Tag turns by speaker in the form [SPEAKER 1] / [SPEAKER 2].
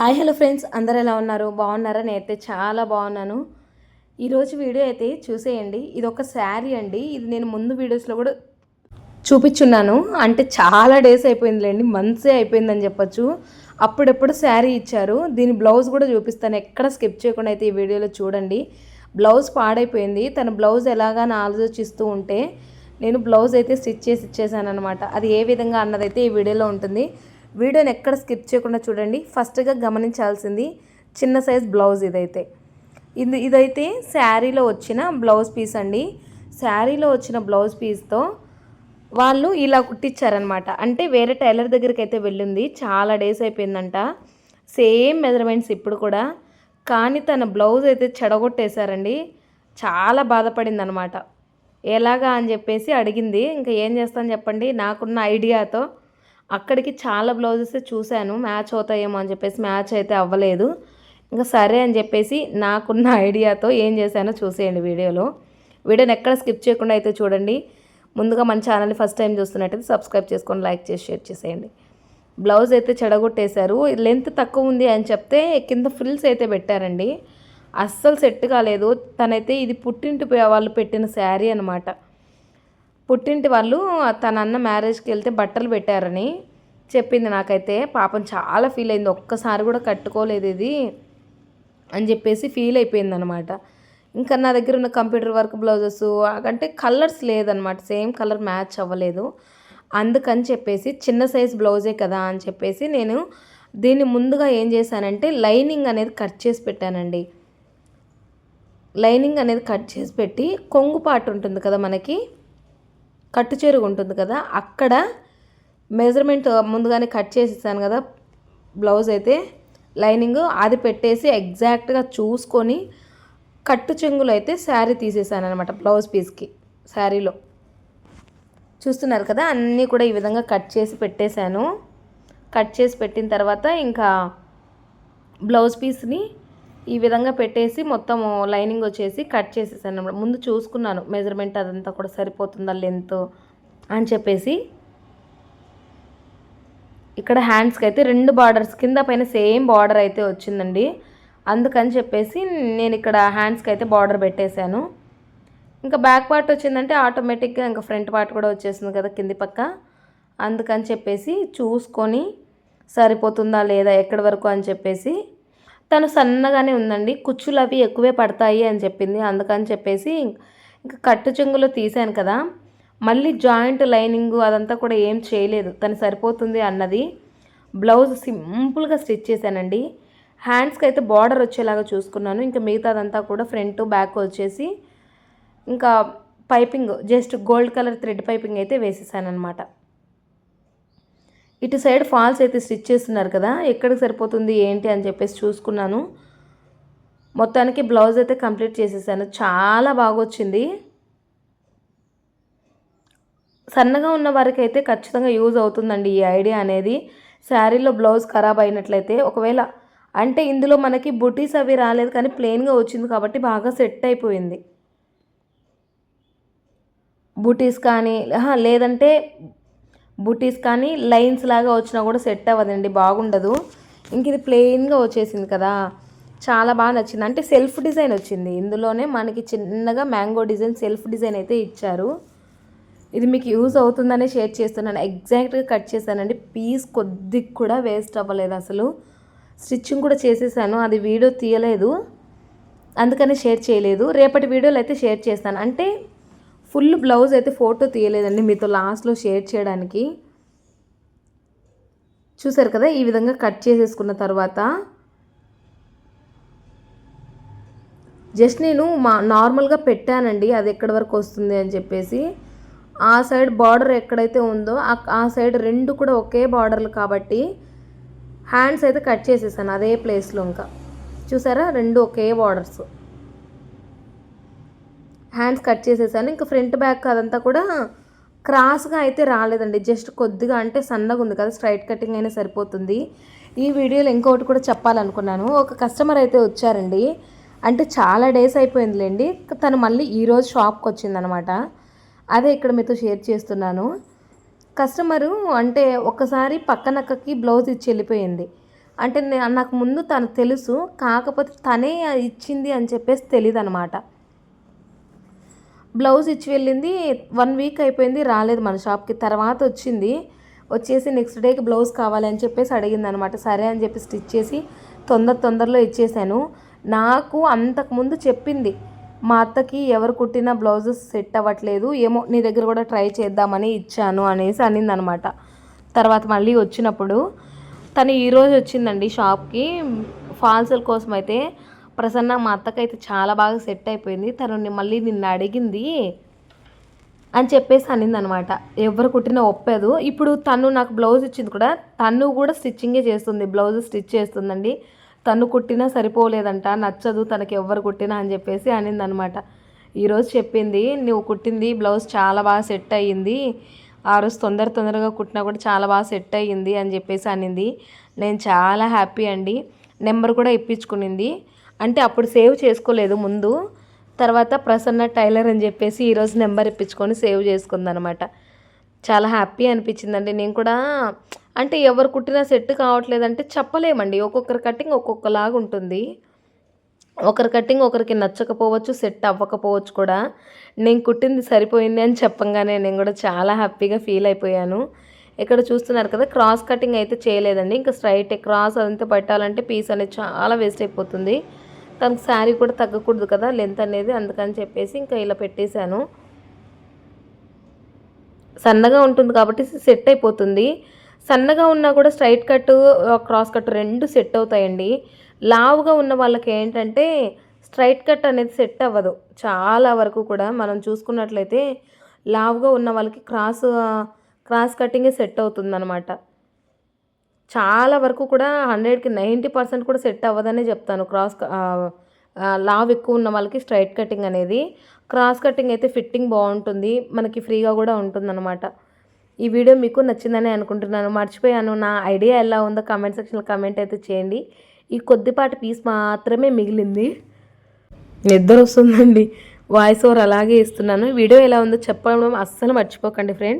[SPEAKER 1] Hi hello friends. అందరు ఎలా ఉన్నారు? బాగున్నారా? నేనైతే చాలా బాగున్నాను. ఈరోజు వీడియో అయితే చూసేయండి. ఇది ఒక శారీ అండి. ఇది నేను ముందు వీడియోస్లో కూడా చూపించున్నాను. అంటే చాలా డేస్ అయిపోయిందిలేండి. మంత్సే అయిపోయిందని చెప్పొచ్చు. అప్పుడెప్పుడు శారీ ఇచ్చారు. దీని బ్లౌజ్ కూడా చూపిస్తాను. ఎక్కడ స్కిప్ చేయకుండా అయితే ఈ వీడియోలో చూడండి. బ్లౌజ్ పాడైపోయింది. తన బ్లౌజ్ ఎలాగా ఆలోచిస్తూ ఉంటే నేను బ్లౌజ్ అయితే స్టిచ్ చేసి ఇచ్చేసాను అనమాట అది ఏ విధంగా అన్నదైతే ఈ వీడియోలో ఉంటుంది. వీడియోని ఎక్కడ స్కిప్ చేయకుండా చూడండి. ఫస్ట్గా గమనించాల్సింది చిన్న సైజ్ బ్లౌజ్ ఇదైతే. ఇది ఇదైతే శారీలో వచ్చిన బ్లౌజ్ పీస్ అండి. శారీలో వచ్చిన బ్లౌజ్ పీస్తో వాళ్ళు ఇలా కుట్టించారనమాట. అంటే వేరే టైలర్ దగ్గరికి అయితే వెళ్ళింది. చాలా డేస్ అయిపోయిందంట. సేమ్ మెజర్మెంట్స్ ఇప్పుడు కూడా. కానీ తన బ్లౌజ్ అయితే చెడగొట్టేశారండి. చాలా బాధపడింది అనమాట ఎలాగా అని చెప్పేసి అడిగింది. ఇంకా ఏం చేస్తాను చెప్పండి? నాకున్న ఐడియాతో అక్కడికి చాలా బ్లౌజెస్ చూశాను మ్యాచ్ అవుతాయేమో అని చెప్పేసి మ్యాచ్ అయితే అవ్వలేదు. ఇంకా సరే అని చెప్పేసి నాకున్న ఐడియాతో ఏం చేశానో చూసేయండి వీడియోలో. వీడియోని ఎక్కడ స్కిప్ చేయకుండా అయితే చూడండి. ముందుగా మన ఛానల్ని ఫస్ట్ టైం చూస్తున్నట్టయితే సబ్స్క్రైబ్ చేసుకొని లైక్ చేసి షేర్ చేసేయండి. బ్లౌజ్ అయితే చెడగొట్టేశారు. లెంత్ తక్కువ ఉంది అని చెప్తే కింద ఫ్రిల్స్ అయితే పెట్టారండి. అస్సలు సెట్ కాలేదు. తనైతే ఇది పుట్టింటి వాళ్ళు పెట్టిన శారీ అనమాట పుట్టింటి వాళ్ళు తన అన్న మ్యారేజ్కి వెళ్తే బట్టలు పెట్టారని చెప్పింది నాకైతే. పాపం చాలా ఫీల్ అయింది. ఒక్కసారి కూడా కట్టుకోలేదు ఇది అని చెప్పేసి ఫీల్ అయిపోయింది అనమాట ఇంకా నా దగ్గర ఉన్న కంప్యూటర్ వర్క్ బ్లౌజెస్ అంటే కలర్స్ లేదనమాట సేమ్ కలర్ మ్యాచ్ అవ్వలేదు. అందుకని చెప్పేసి చిన్న సైజ్ బ్లౌజే కదా అని చెప్పేసి నేను దీన్ని ముందుగా ఏం చేశానంటే లైనింగ్ అనేది కట్ చేసి పెట్టానండి. లైనింగ్ అనేది కట్ చేసి పెట్టి కొంగు పాటు ఉంటుంది కదా మనకి కట్టు చెరుగు ఉంటుంది కదా అక్కడ మెజర్మెంట్ ముందుగానే కట్ చేసేసాను కదా బ్లౌజ్ అయితే లైనింగ్ అది పెట్టేసి ఎగ్జాక్ట్గా చూసుకొని కట్టు చెంగులు అయితే శారీ తీసేసాను అనమాట బ్లౌజ్ పీస్కి శారీలో. చూస్తున్నారు కదా అన్నీ కూడా ఈ విధంగా కట్ చేసి పెట్టేశాను. కట్ చేసి పెట్టిన తర్వాత ఇంకా బ్లౌజ్ పీస్ని ఈ విధంగా పెట్టేసి మొత్తం లైనింగ్ వచ్చేసి కట్ చేసేసాను అనమాట ముందు చూసుకున్నాను మెజర్మెంట్ అదంతా కూడా సరిపోతుందా లెంత్ అని చెప్పేసి. ఇక్కడ హ్యాండ్స్కి అయితే రెండు బార్డర్స్ కింద పైన సేమ్ బార్డర్ అయితే వచ్చిందండి. అందుకని చెప్పేసి నేను ఇక్కడ హ్యాండ్స్కి అయితే బార్డర్ పెట్టేశాను. ఇంకా బ్యాక్ పార్ట్ వచ్చిందంటే ఆటోమేటిక్గా ఇంకా ఫ్రంట్ పార్ట్ కూడా వచ్చేసింది కదా కింది పక్క. అందుకని చెప్పేసి చూసుకొని సరిపోతుందా లేదా ఎక్కడి వరకు అని చెప్పేసి తను సన్నగానే ఉందండి. కుచ్చులు అవి ఎక్కువే పడతాయి అని చెప్పింది. అందుకని చెప్పేసి ఇంకా కట్టు చెంగులో తీసాను కదా. మళ్ళీ జాయింట్ లైనింగ్ అదంతా కూడా ఏం చేయలేదు. తను సరిపోతుంది అన్నది బ్లౌజ్ సింపుల్గా స్టిచ్ చేశానండి. హ్యాండ్స్కి అయితే బార్డర్ వచ్చేలాగా చూసుకున్నాను. ఇంకా మిగతాదంతా కూడా ఫ్రంట్ బ్యాక్ వచ్చేసి ఇంకా piping just gold colour thread piping అయితే వేసేసాను అనమాట ఇటు సైడ్ ఫాల్స్ అయితే స్టిచ్ చేస్తున్నారు కదా ఎక్కడికి సరిపోతుంది ఏంటి అని చెప్పేసి చూసుకున్నాను. మొత్తానికి బ్లౌజ్ అయితే కంప్లీట్ చేసేసాను. చాలా బాగా వచ్చింది సన్నగా ఉన్న వారికి అయితే ఖచ్చితంగా యూజ్ అవుతుందండి ఈ ఐడియా అనేది. శారీలో బ్లౌజ్ ఖరాబ్ అయినట్లయితే ఒకవేళ అంటే ఇందులో మనకి బుటీస్ అవి రాలేదు కానీ ప్లెయిన్గా వచ్చింది కాబట్టి బాగా సెట్ అయిపోయింది. బుటీస్ కానీ లేదంటే బుటీస్ కానీ లైన్స్ లాగా వచ్చినా కూడా సెట్ అవ్వదండి బాగుండదు. ఇంక ఇది ప్లెయిన్గా వచ్చేసింది కదా. చాలా బాగా నచ్చింది. అంటే సెల్ఫ్ డిజైన్ వచ్చింది. ఇందులోనే మనకి చిన్నగా మ్యాంగో డిజైన్ సెల్ఫ్ డిజైన్ అయితే ఇచ్చారు. ఇది మీకు యూజ్ అవుతుందనే షేర్ చేస్తున్నాను. ఎగ్జాక్ట్గా కట్ చేశానండి. పీస్ కొద్దిగా కూడా వేస్ట్ అవ్వలేదు అసలు. స్టిచ్చింగ్ కూడా చేసేసాను. అది వీడియో తీయలేదు. అందుకని షేర్ చేయలేదు. రేపటి వీడియోలు అయితే షేర్ చేస్తాను. అంటే ఫుల్ బ్లౌజ్ అయితే ఫోటో తీయలేదండి. మీతో లాస్ట్లో షేర్ చేయడానికి. చూసారు కదా ఈ విధంగా కట్ చేసేసుకున్న తర్వాత జస్ట్ నేను మా నార్మల్గా పెట్టానండి అది ఎక్కడి వరకు వస్తుంది అని చెప్పేసి. ఆ సైడ్ బార్డర్ ఎక్కడైతే ఉందో ఆ సైడ్ రెండు కూడా ఒకే బార్డర్లు కాబట్టి హ్యాండ్స్ అయితే కట్ చేసేసాను అదే ప్లేస్లో ఇంకా. చూసారా రెండు ఒకే బార్డర్స్. హ్యాండ్స్ కట్ చేసేసాను. ఇంకా ఫ్రంట్ బ్యాక్ అదంతా కూడా క్రాస్గా అయితే రాలేదండి. జస్ట్ కొద్దిగా అంటే సన్నగా ఉంది కదా స్ట్రైట్ కటింగ్ అయినా సరిపోతుంది. ఈ వీడియోలో ఇంకొకటి కూడా చెప్పాలనుకున్నాను. ఒక కస్టమర్ అయితే వచ్చారండి. అంటే చాలా డేస్ అయిపోయిందిలేండి. తను మళ్ళీ ఈరోజు షాప్కి వచ్చిందనమాట. అదే ఇక్కడ మీతో షేర్ చేస్తున్నాను. కస్టమరు అంటే ఒకసారి పక్కనక్కకి బ్లౌజ్ ఇచ్చి వెళ్ళిపోయింది. అంటే నాకు ముందు తను తెలుసు. కాకపోతే తనే ఇచ్చింది అని చెప్పేసి తెలియదు అనమాట బ్లౌజ్ ఇచ్చి వెళ్ళింది. వన్ వీక్ అయిపోయింది రాలేదు మన షాప్కి. తర్వాత వచ్చింది. వచ్చేసి నెక్స్ట్ డేకి బ్లౌజ్ కావాలని చెప్పేసి అడిగింది అనమాట సరే అని చెప్పి స్టిచ్ చేసి తొందర తొందరలో ఇచ్చేసాను. నాకు అంతకుముందు చెప్పింది మా అత్తకి ఎవరు కుట్టిన బ్లౌజెస్ సెట్ అవ్వట్లేదు. ఏమో నీ దగ్గర కూడా ట్రై చేద్దామని ఇచ్చాను అనేసి అనింది అనమాట తర్వాత మళ్ళీ వచ్చినప్పుడు తను ఈరోజు వచ్చిందండి షాప్కి. ఫాల్సల్ కోసం అయితే ప్రసన్న మా అత్తకైతే చాలా బాగా సెట్ అయిపోయింది. తను మళ్ళీ నిన్ను అడిగింది అని చెప్పేసి అనింది అనమాట ఎవరు కుట్టినా ఒప్పేదు. ఇప్పుడు తను నాకు బ్లౌజ్ ఇచ్చింది కూడా తను కూడా స్టిచ్చింగే చేస్తుంది. బ్లౌజ్ స్టిచ్ చేస్తుందండి. తను కుట్టినా సరిపోలేదంట నచ్చదు తనకి ఎవరు కుట్టినా అని చెప్పేసి అనింది అనమాట ఈరోజు చెప్పింది నువ్వు కుట్టింది బ్లౌజ్ చాలా బాగా సెట్ అయ్యింది. ఆ రోజు తొందర తొందరగా కుట్టినా కూడా చాలా బాగా సెట్ అయ్యింది అని చెప్పేసి అనింది. నేను చాలా హ్యాపీ అండి. నెంబర్ కూడా ఇప్పించుకునింది. అంటే అప్పుడు సేవ్ చేసుకోలేదు ముందు. తర్వాత ప్రసన్న టైలర్ అని చెప్పేసి ఈరోజు నెంబర్ ఇప్పించుకొని సేవ్ చేసుకుందనమాట చాలా హ్యాపీ అనిపించిందండి. నేను కూడా అంటే ఎవరు కుట్టినా సెట్ కావట్లేదంటే చెప్పలేమండి. ఒక్కొక్కరి కటింగ్ ఒక్కొక్కలాగా ఉంటుంది. ఒకరి కటింగ్ ఒకరికి నచ్చకపోవచ్చు సెట్ అవ్వకపోవచ్చు కూడా. నేను కుట్టింది సరిపోయింది అని చెప్పంగానే నేను కూడా చాలా హ్యాపీగా ఫీల్ అయిపోయాను. ఇక్కడ చూస్తున్నారు కదా క్రాస్ కటింగ్ అయితే చేయలేదండి. ఇంకా స్ట్రైట్ క్రాస్ అదంతా పెట్టాలంటే పీస్ అనేది చాలా వేస్ట్ అయిపోతుంది. తనకు శారీ కూడా తగ్గకూడదు కదా లెంత్ అనేది అందుకని చెప్పేసి ఇంకా ఇలా పెట్టేశాను. సన్నగా ఉంటుంది కాబట్టి సెట్ అయిపోతుంది. సన్నగా ఉన్నా కూడా స్ట్రైట్ కట్ క్రాస్ కట్ రెండు సెట్ అవుతాయండి. లావుగా ఉన్న వాళ్ళకి ఏంటంటే స్ట్రైట్ కట్ అనేది సెట్ అవ్వదు. చాలా వరకు కూడా మనం చూసుకున్నట్లయితే లావుగా ఉన్న వాళ్ళకి క్రాస్ క్రాస్ కటింగే సెట్ అవుతుందన్నమాట. చాలా వరకు కూడా హండ్రెడ్కి నైంటీ పర్సెంట్ కూడా సెట్ అవ్వదనే చెప్తాను. క్రాస్ లావ్ ఎక్కువ ఉన్న వాళ్ళకి స్ట్రైట్ కటింగ్ అనేది. క్రాస్ కటింగ్ అయితే ఫిట్టింగ్ బాగుంటుంది. మనకి ఫ్రీగా కూడా ఉంటుందన్నమాట. ఈ వీడియో మీకు నచ్చిందని అనుకుంటున్నాను. మర్చిపోయాను. నా ఐడియా ఎలా ఉందో కామెంట్ సెక్షన్లో కామెంట్ అయితే చేయండి. ఈ కొద్దిపాటి పీస్ మాత్రమే మిగిలింది. నిద్ర వస్తుందండి. వాయిస్ ఓవర్ అలాగే ఇస్తున్నాను. వీడియో ఎలా ఉందో చెప్పడం అస్సలు మర్చిపోకండి ఫ్రెండ్స్.